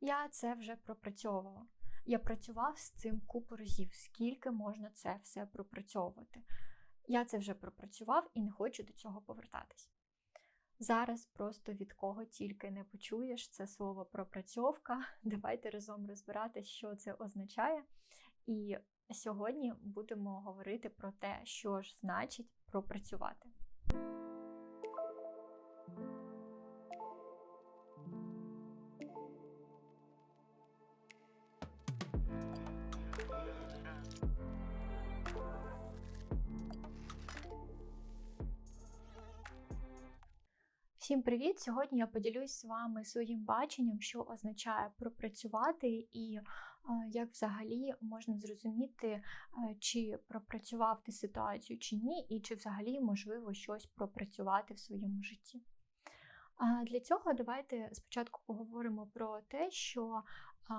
Я це вже пропрацьовувала. Я працював з цим купу разів, скільки можна це все пропрацьовувати. Я це вже пропрацював і не хочу до цього повертатись. Зараз просто від кого тільки не почуєш це слово пропрацьовка. Давайте разом розбирати, що це означає. І сьогодні будемо говорити про те, що ж значить пропрацювати. Всім привіт! Сьогодні я поділюсь з вами своїм баченням, що означає пропрацювати, і як взагалі можна зрозуміти, чи пропрацював ти ситуацію чи ні, і чи взагалі можливо щось пропрацювати в своєму житті. Для цього давайте спочатку поговоримо про те, що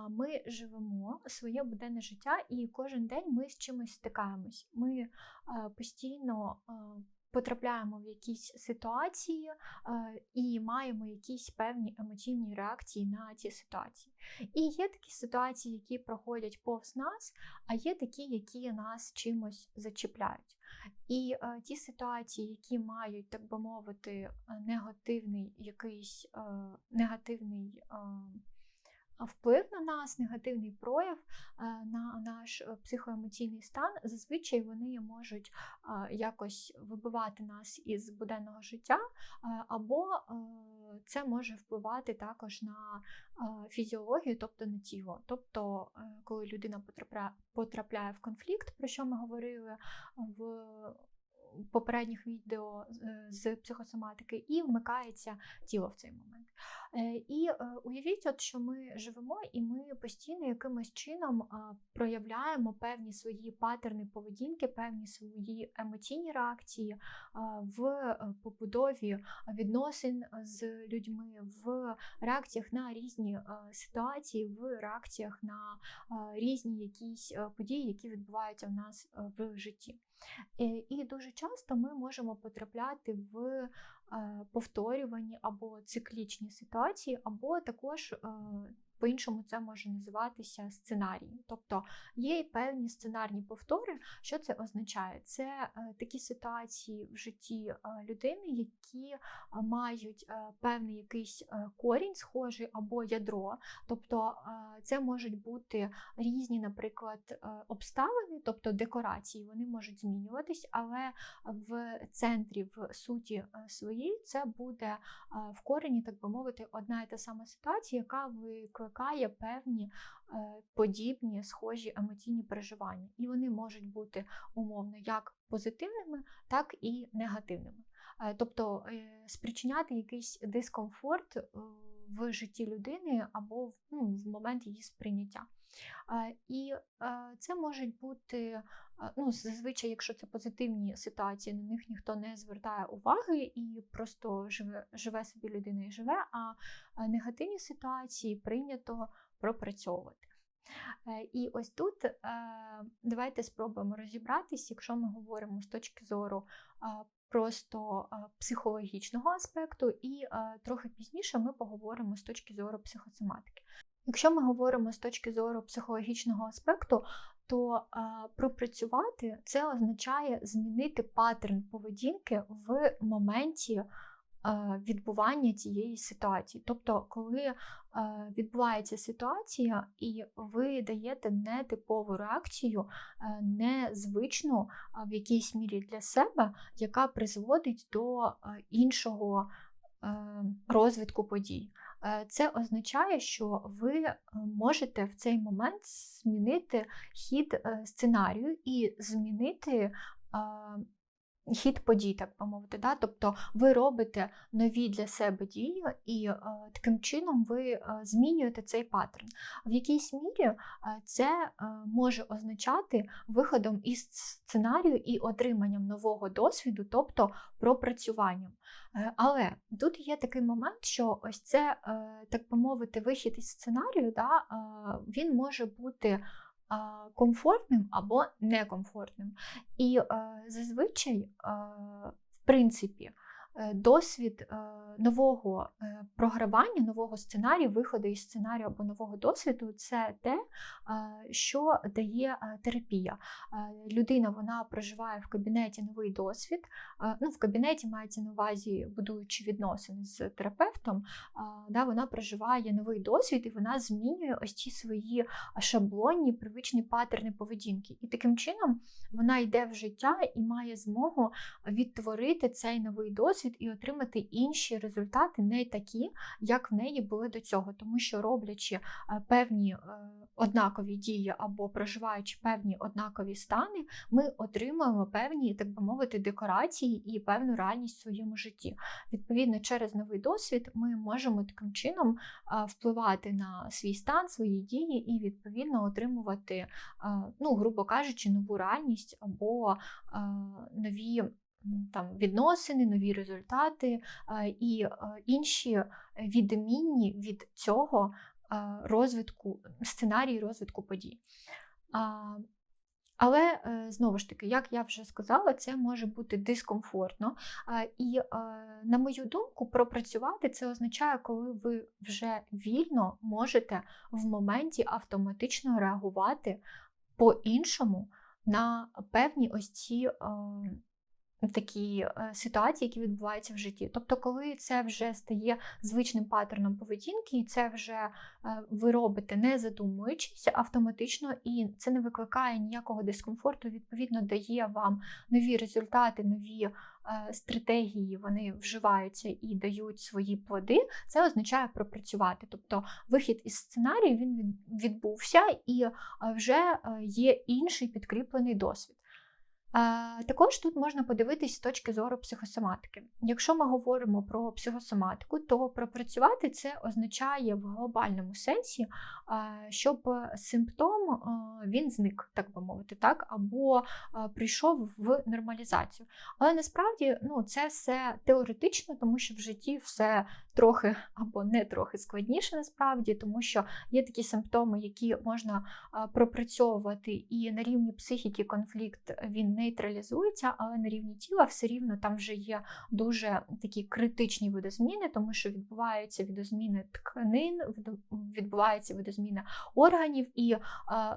ми живемо своє буденне життя, і кожен день ми з чимось стикаємось. Ми постійно потрапляємо в якісь ситуації е, і маємо якісь певні емоційні реакції на ці ситуації. І є такі ситуації, які проходять повз нас, а є такі, які нас чимось зачіпляють. І е, ті ситуації, які мають, так би мовити, негативний якийсь е, негативний. Вплив на нас, негативний прояв е, на наш е, психоемоційний стан, зазвичай вони можуть е, якось вибивати нас із буденного життя, або це може впливати також на фізіологію, тобто на тіло. Тобто, коли людина потрапляє в конфлікт, про що ми говорили в попередніх відео з психосоматики, і вмикається тіло в цей момент. Е, і е, уявіть, от, що ми живемо, і ми постійно якимось чином проявляємо певні свої патерни поведінки, певні свої емоційні реакції в е, побудові відносин з людьми, в реакціях на різні ситуації, в реакціях на різні якісь події, які відбуваються в нас в житті. І дуже часто ми можемо потрапляти в повторювані або циклічні ситуації, або також по-іншому це може називатися сценарії. Тобто є певні сценарні повтори. Що це означає? Це е, такі ситуації в житті е, людини, які е, мають певний якийсь корінь, схожий або ядро. Тобто це можуть бути різні, наприклад, обставини, тобто декорації, вони можуть змінюватись, але в центрі, в суті своїй, це буде в корені, так би мовити, одна і та сама ситуація, яка викликає викликає певні е, подібні схожі емоційні переживання. І вони можуть бути умовно як позитивними, так і негативними. Е, тобто е, спричиняти якийсь дискомфорт в житті людини або ну, в момент її сприйняття. І це можуть бути, ну, зазвичай, якщо це позитивні ситуації, на них ніхто не звертає уваги і просто живе живе собі людина і живе, а негативні ситуації прийнято пропрацьовувати. Е, і ось тут е, давайте спробуємо розібратись, якщо ми говоримо з точки зору просто психологічного аспекту, і трохи пізніше ми поговоримо з точки зору психосоматики. Якщо ми говоримо з точки зору психологічного аспекту, то а, пропрацювати це означає змінити паттерн поведінки в моменті а, відбування цієї ситуації. Тобто, коли а, відбувається ситуація, і ви даєте нетипову реакцію, а, незвичну а, в якійсь мірі для себе, яка призводить до а, іншого а, розвитку подій. Е, це означає, що ви е, можете в цей момент змінити хід е, сценарію і змінити хід подій, так би мовити. Да? Тобто ви робите нові для себе дії, і е, таким чином ви е, змінюєте цей паттерн. В якійсь мірі е, це може означати виходом із сценарію і отриманням нового досвіду, тобто пропрацюванням. Але тут є такий момент, що ось це, так би мовити, вихід із сценарію, да, він може бути комфортним або некомфортним. І зазвичай, в принципі, е, досвід е, нового е, програвання, нового сценарію, виходу із сценарію або нового досвіду це те, що дає терапія. Людина вона проживає в кабінеті новий досвід. Ну, В кабінеті мається на увазі, будуючи відносини з терапевтом, да, вона проживає новий досвід і вона змінює ось ці свої шаблонні, привичні паттерни поведінки. І таким чином вона йде в життя і має змогу відтворити цей новий досвід і отримати інші результати, не такі, як в неї були до цього, тому що роблячи е, певні е, однакові дії або проживаючи певні однакові стани, ми отримуємо певні, так би мовити, декорації і певну реальність в своєму житті. Відповідно, через новий досвід ми можемо таким чином впливати на свій стан, свої дії і відповідно отримувати, ну, грубо кажучи, нову реальність або нові там відносини, нові результати і інші відмінні від цього розвитку, сценарії розвитку подій. Але е, знову ж таки, як я вже сказала, це може бути дискомфортно. І, на мою думку, пропрацювати це означає, коли ви вже вільно можете в моменті автоматично реагувати по-іншому на певні ось ці такі е, ситуації, які відбуваються в житті. Тобто, коли це вже стає звичним паттерном поведінки, і це вже е, ви робите, не задумуючись автоматично, і це не викликає ніякого дискомфорту, відповідно, дає вам нові результати, нові е, стратегії, вони вживаються і дають свої плоди, це означає пропрацювати. Тобто вихід із сценарію він відбувся і вже є інший підкріплений досвід. Також тут можна подивитись з точки зору психосоматики. Якщо ми говоримо про психосоматику, то пропрацювати це означає в глобальному сенсі, щоб симптом він зник, так би мовити, так, або прийшов в нормалізацію. Але насправді ну, це все теоретично, тому що в житті все трохи або не трохи складніше, насправді, тому що є такі симптоми, які можна пропрацьовувати, і на рівні психіки конфлікт він нейтралізується, але на рівні тіла все рівно там вже є дуже такі критичні видозміни, тому що відбуваються видозміни тканин, відбувається видозміна органів, і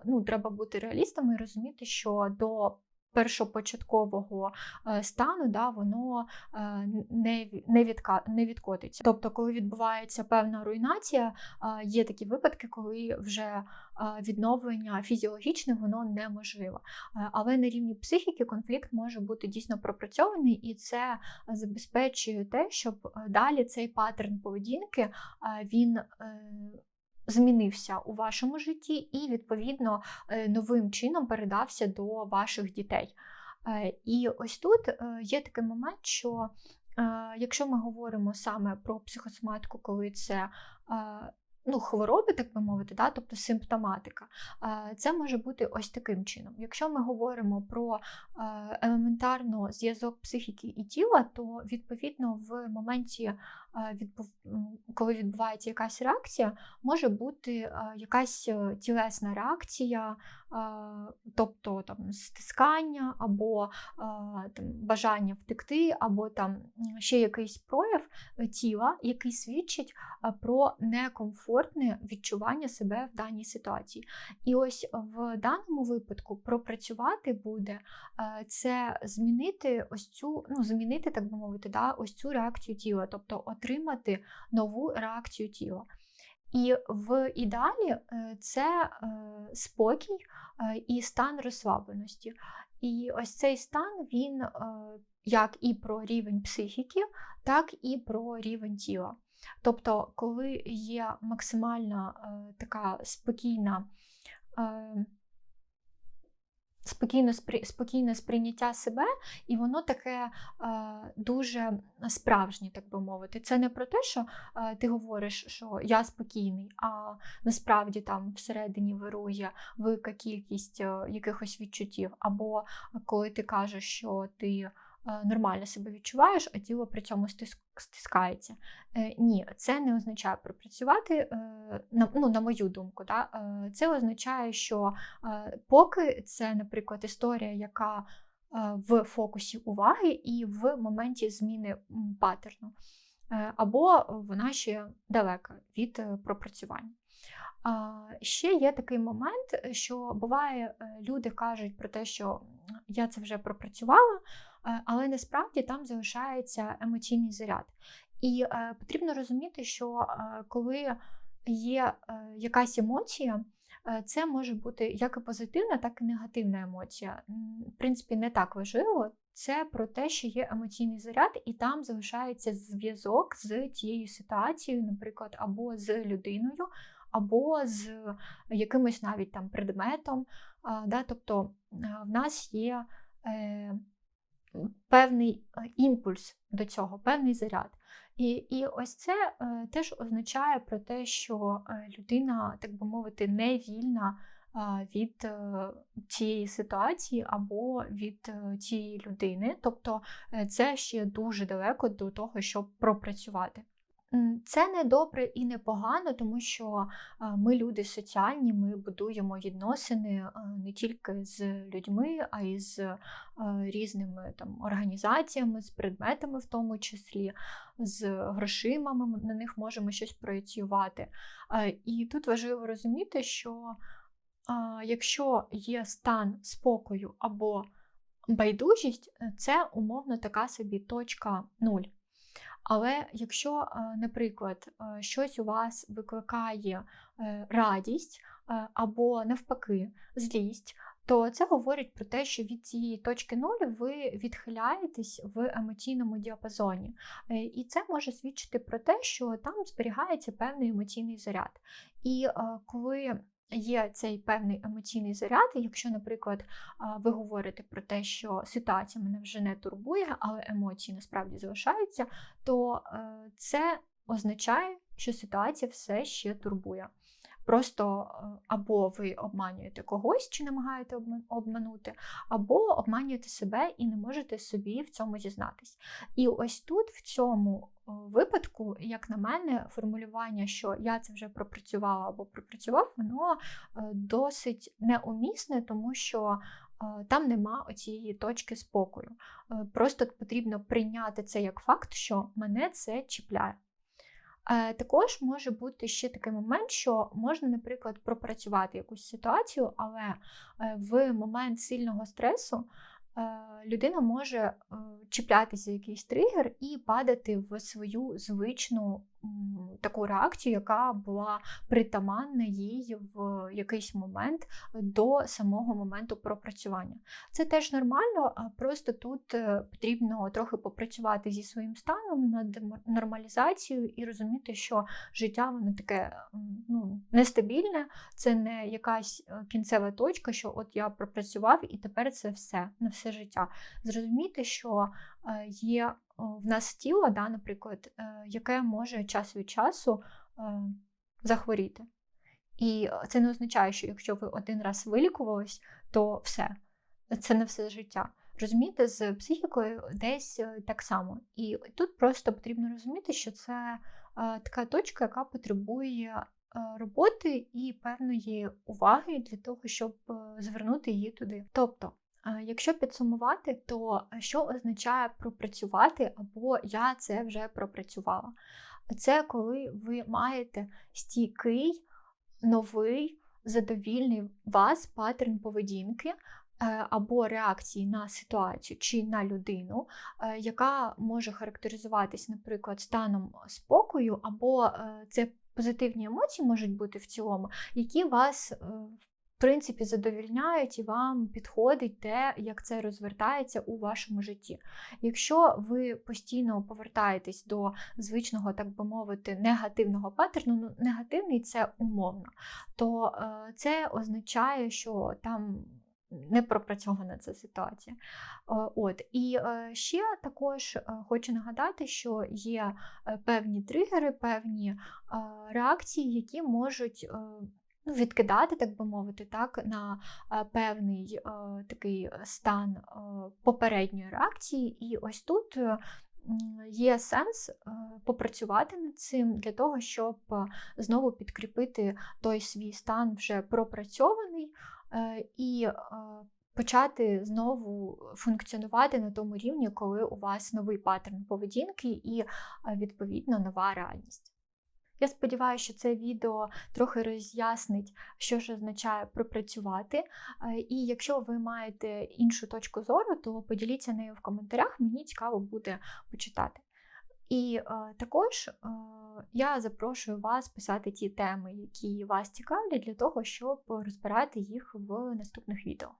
ну, треба бути реалістами і розуміти, що до першопочаткового е, стану, да, воно е, не не, не відкотиться. Тобто, коли відбувається певна руйнація, е, є такі випадки, коли вже відновлення фізіологічне воно неможливо. Але на рівні психіки конфлікт може бути дійсно пропрацьований, і це забезпечує те, щоб далі цей паттерн поведінки він змінився у вашому житті, і, відповідно, е, новим чином передався до ваших дітей. Е, і ось тут е, є такий момент, що якщо ми говоримо саме про психосоматику, коли це ну, хвороби, так би мовити, да, тобто симптоматика, це може бути ось таким чином. Якщо ми говоримо про елементарно зв'язок психіки і тіла, то відповідно в моменті, коли відбувається якась реакція, може бути якась е, тілесна реакція, тобто там стискання, або там, бажання втекти, або там ще якийсь прояв е, тіла, який свідчить про некомфортне відчування себе в даній ситуації. І ось в даному випадку пропрацювати буде це змінити ось цю, ну, змінити, так би мовити, да, ось цю реакцію тіла, тобто отримати нову реакцію тіла. І в ідеалі е, це е, спокій е, і стан розслабленості. І ось цей стан він як і про рівень психіки, так і про рівень тіла. Тобто, коли є максимальна така спокійна спокійне, спокійне сприйняття себе, і воно таке е, дуже справжнє, так би мовити. Це не про те, що е, ти говориш, що я спокійний, а насправді там всередині вирує велика кількість е, якихось відчуттів. Або коли ти кажеш, що ти. Е, нормально себе відчуваєш, а тіло при цьому стискається. Е, ні, це не означає пропрацювати, е, ну, на мою думку. Да? Це означає, що поки це, наприклад, історія, яка в фокусі уваги і в моменті зміни паттерну, або вона ще далека від пропрацювання. Ще є такий момент, що буває, люди кажуть про те, що я це вже пропрацювала, але насправді там залишається емоційний заряд. І потрібно розуміти, що коли є якась емоція, це може бути як і позитивна, так і негативна емоція. В принципі, не так важливо. Це про те, що є емоційний заряд, і там залишається зв'язок з тією ситуацією, наприклад, або з людиною, або з якимось навіть там предметом. Да? Тобто в нас є е, певний імпульс до цього, певний заряд. І і ось це е, теж означає про те, що е, людина, так би мовити, не вільна е, від е, цієї ситуації або від е, цієї людини. Тобто е, це ще дуже далеко до того, щоб пропрацювати. Це не добре і не погано, тому що ми люди соціальні, ми будуємо відносини не тільки з людьми, а й з різними там організаціями, з предметами, в тому числі, з грошима. Ми на них можемо щось проєціювати. І тут важливо розуміти, що якщо є стан спокою або байдужість, це умовно така собі точка нуль. Але якщо, е, наприклад, е, щось у вас викликає е, радість або навпаки злість, то це говорить про те, що від цієї точки нуль ви відхиляєтесь в емоційному діапазоні. І це може свідчити про те, що там зберігається певний емоційний заряд. І коли є цей певний емоційний заряд, і якщо, наприклад, ви говорите про те, що ситуація мене вже не турбує, але емоції насправді залишаються, то е, це означає, що ситуація все ще турбує. Просто е, або ви обманюєте когось чи намагаєте обманути, або обманюєте себе і не можете собі в цьому зізнатись. І ось тут, в цьому випадку, як на мене, формулювання, що я це вже пропрацювала або пропрацював, воно е, досить неумісне, тому що. Е, там нема оцієї точки спокою. Просто потрібно прийняти це як факт, що мене це чіпляє. Е, також може бути ще такий момент, що можна, наприклад, пропрацювати якусь ситуацію, але е, в момент сильного стресу Е, людина може е, чіплятися якийсь тригер і падати в свою звичну таку реакцію, яка була притаманна їй в якийсь момент до самого моменту пропрацювання. Це теж нормально, а просто тут е, потрібно трохи попрацювати зі своїм станом над нормалізацією і розуміти, що життя воно таке ну, нестабільне, це не якась кінцева точка, що от я пропрацював і тепер це все на все все життя. Зрозуміти, що е, є в нас тіло, да, наприклад, е, яке може час від часу е, захворіти. І це не означає, що якщо ви один раз вилікувались, то все, це не все життя. Розумієте, з психікою десь так само. І тут просто потрібно розуміти, що це така точка, яка потребує роботи і певної уваги для того, щоб звернути її туди. Тобто Якщо підсумувати, то що означає пропрацювати, або я це вже пропрацювала? Це коли ви маєте стійкий, новий, задовільний вас паттерн поведінки. Е, або реакції на ситуацію чи на людину, е, яка може характеризуватись, наприклад, станом спокою, або е, це позитивні емоції можуть бути в цілому, які вас принципі задовільняють і вам підходить те, як це розвертається у вашому житті. Якщо ви постійно повертаєтесь до звичного, так би мовити, негативного паттерну, ну негативний це умовно, то е, це означає, що там. Не пропрацьована ця ситуація. От. І е, ще також е, хочу нагадати, що є певні тригери, певні реакції, які можуть ну, відкидати, так би мовити, так, на е, певний е, такий стан е, попередньої реакції. І ось тут. Є сенс попрацювати над цим для того, щоб знову підкріпити той свій стан вже пропрацьований і почати знову функціонувати на тому рівні, коли у вас новий паттерн поведінки і, відповідно, нова реальність. Я сподіваюся, що це відео трохи роз'яснить, що ж означає пропрацювати. Е, і якщо ви маєте іншу точку зору, то поділіться нею в коментарях, мені цікаво буде почитати. І е, також е, я запрошую вас писати ті теми, які вас цікавлять, для того, щоб розбирати їх в наступних відео.